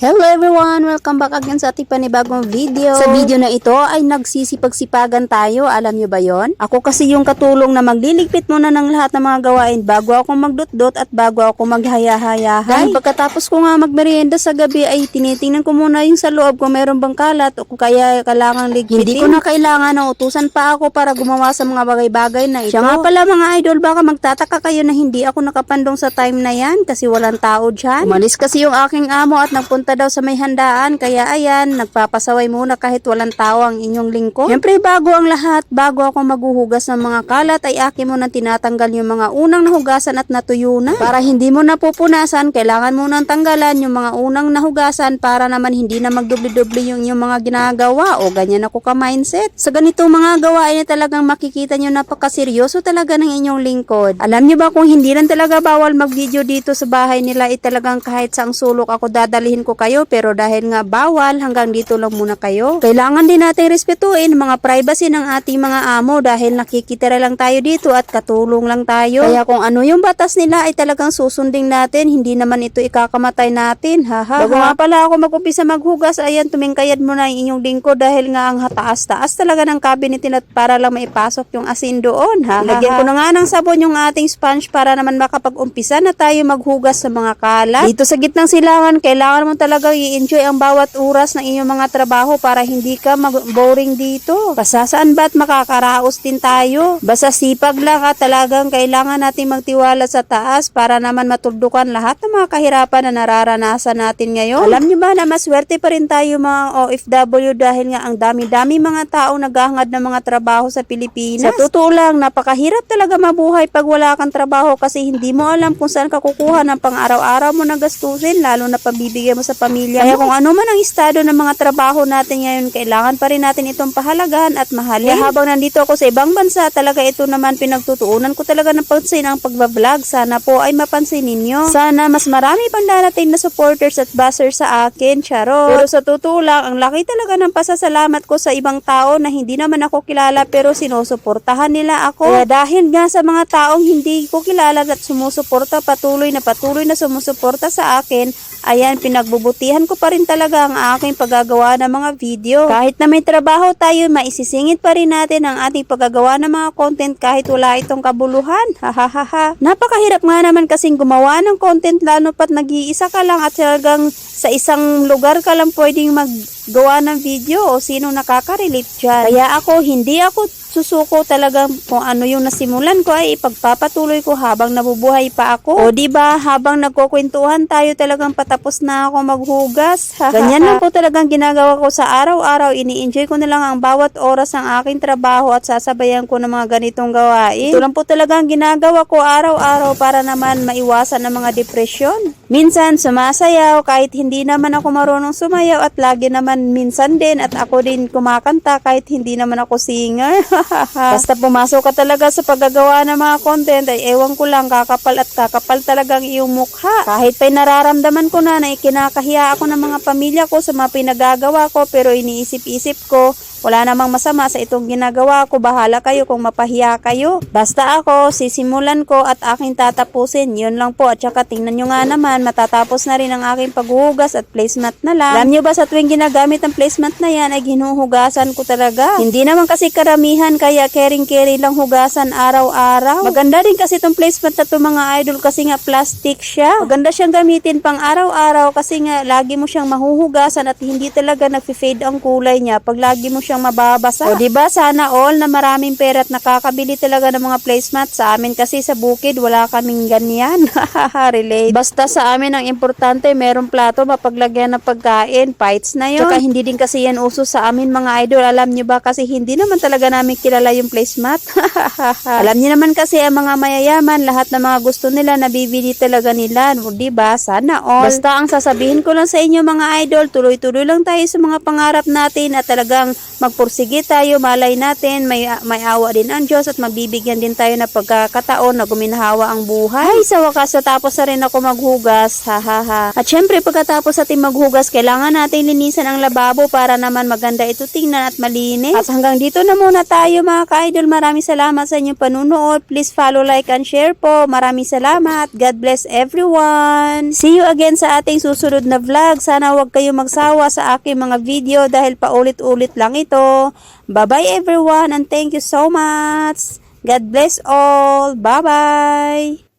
Hello everyone! Welcome back again sa ating panibagong video. Sa video na ito ay nagsisipag-sipagan tayo. Alam nyo ba yon? Ako kasi yung katulong na magliligpit muna ng lahat ng mga gawain bago ako magdot-dot at bago ako maghaya-hayahay. Dahil pagkatapos ko nga magmerienda sa gabi ay tinitingnan ko muna yung sa loob kung meron bang kalat o kung kaya kailangan ligpitin. Hindi ko na kailangan na utusan pa ako para gumawa sa mga bagay-bagay na ito. Siya nga pala mga idol, baka magtataka kayo na hindi ako nakapandong sa time na yan kasi walang tao dyan. Umalis kasi yung aking amo at nagpunta daw sa may handaan kaya ayan, nagpapasaway muna kahit walang tao ang inyong lingkod. Siyempre bago ang lahat, bago ako maghuhugas ng mga kalat ay akin mo na tinatanggal yung mga unang nahugasan at natuyo na. Para hindi mo na pupunasan, kailangan mo nang tanggalan yung mga unang nahugasan para naman hindi na magdubli-dubli yung, yung mga ginagawa o ganyan ako ka-mindset. Sa ganitong mga gawain ay talagang makikita nyo napakaseryoso talaga ng inyong lingkod. Alam nyo ba kung hindi lang talaga bawal mag-video dito sa bahay nila ay talagang kahit saang sulok ako dadalhin ko kayo pero dahil nga bawal hanggang dito lang muna kayo. Kailangan din natin respetuin mga privacy ng ating mga amo dahil nakikitira lang tayo dito at katulong lang tayo. Kaya kung ano yung batas nila ay talagang susundin natin, hindi naman ito ikakamatay natin. Haha. Bago nga pala ako mag-umpisa maghugas, ayan tumingkayad mo na yung inyong lingkod dahil nga ang taas-taas talaga ng cabinet nila para lang maipasok yung asin doon. Ha? Lagyan ko na nga ng sabon yung ating sponge para naman makapag-umpisa na tayo maghugas sa mga kalat. Dito sa gitnang silangan, kailangan mo talaga i-enjoy ang bawat oras ng inyong mga trabaho para hindi ka mag-boring dito. Pasasaan ba't makakaraos din tayo? Basta sipag lang at talagang kailangan natin magtiwala sa taas para naman matuldukan lahat ng mga kahirapan na nararanasan natin ngayon. Alam niyo ba na maswerte pa rin tayo mga OFW dahil nga ang dami-dami mga tao naghahangad ng mga trabaho sa Pilipinas. Sa totoo lang, napakahirap talaga mabuhay pag wala kang trabaho kasi hindi mo alam kung saan ka kukuha ng pang-araw-araw mo na gastusin lalo na pambibigay mo sa pamilya Kaya kung ano man ang estado ng mga trabaho natin ngayon, kailangan pa rin natin itong pahalagahan at mahalin. Kaya habang nandito ako sa ibang bansa, talaga ito naman pinagtutuunan ko talaga ng pansin ang pagbablog. Sana po ay mapansin ninyo. Sana mas marami pang darating na supporters at buzzers sa akin, charo. Pero sa totoo lang, ang laki talaga ng pasasalamat ko sa ibang tao na hindi naman ako kilala pero sinusuportahan nila ako. Kaya dahil nga sa mga taong hindi ko kilala at sumusuporta patuloy na patuloy na sumusuporta sa akin, ayan, pinagbubutihan ko pa rin talaga ang aking paggagawa ng mga video. Kahit na may trabaho tayo, maisisingit pa rin natin ang ating paggagawa ng mga content kahit wala itong kabuluhan. Hahaha. Napakahirap nga naman kasing gumawa ng content lalo pat nag-iisa ka lang at talagang sa isang lugar ka lang pwedeng maggawa ng video o sino nakaka-relate dyan. Kaya ako, hindi ako susuko talaga kung ano yung nasimulan ko ay ipagpapatuloy ko habang nabubuhay pa ako. O di ba habang nagkukwentuhan tayo talagang patapos na ako maghugas. Ganyan lang po talagang ginagawa ko sa araw-araw. Ini-enjoy ko na lang ang bawat oras ng aking trabaho at sasabayan ko ng mga ganitong gawain. Ito lang po talagang ginagawa ko araw-araw para naman maiwasan ng mga depresyon. Minsan sumasayaw kahit hindi naman ako marunong sumayaw at lagi naman minsan din at ako din kumakanta kahit hindi naman ako singer. Basta pumasok ka talaga sa paggagawa ng mga content ay ewan ko lang kakapal at kakapal talagang iyong mukha. Kahit pa'y nararamdaman ko na na ikinakahiya ako ng mga pamilya ko sa mga pinagagawa ko pero iniisip-isip ko wala namang masama sa itong ginagawa ko. Bahala kayo kung mapahiya kayo. Basta ako, sisimulan ko at aking tatapusin. Yun lang po. At saka tingnan nyo nga naman, matatapos na rin ang aking paghuhugas at placemat na lang. Alam nyo ba sa tuwing ginagamit ang placemat na yan ay ginuhugasan ko talaga. Hindi naman kasi karamihan kaya caring-carry lang hugasan araw-araw. Maganda din kasi itong placemat na to mga idol kasi nga plastic siya. Maganda siyang gamitin pang araw-araw kasi nga lagi mo siyang mahuhugasan at hindi talaga nag-fade ang kulay niya pag lagi mo siyang mababasa. O ba sana all na maraming pera at nakakabili talaga ng mga placemat sa amin kasi sa bukid wala kaming ganyan. Relate. Basta sa amin ang importante merong plato mapaglagyan ng pagkain, fights na yun. Tsaka hindi din kasi yan uso sa amin mga idol. Alam niyo ba kasi hindi naman talaga namin kilala yung placemat. Alam niyo naman kasi ang mga mayayaman lahat ng mga gusto nila nabibili talaga nila. O di ba? Sana all. Basta ang sasabihin ko lang sa inyo mga idol, tuloy-tuloy lang tayo sa mga pangarap natin at talagang magpursige tayo, malay natin, may, may awa din ang Diyos at mabibigyan din tayo na pagkakataon na guminhawa ang buhay. Ay, sa wakas, natapos na rin ako maghugas maghugas. Ha ha ha. At syempre pagkatapos ating maghugas, kailangan natin linisan ang lababo para naman maganda ito tingnan at malinis. At hanggang dito na muna tayo mga ka-idol. Maraming salamat sa inyong panunood. Please follow, like, and share po. Maraming salamat. God bless everyone. See you again sa ating susunod na vlog. Sana huwag kayong magsawa sa aking mga video dahil paulit-ulit lang ito. Bye-bye everyone and thank you so much. God bless all. Bye-bye.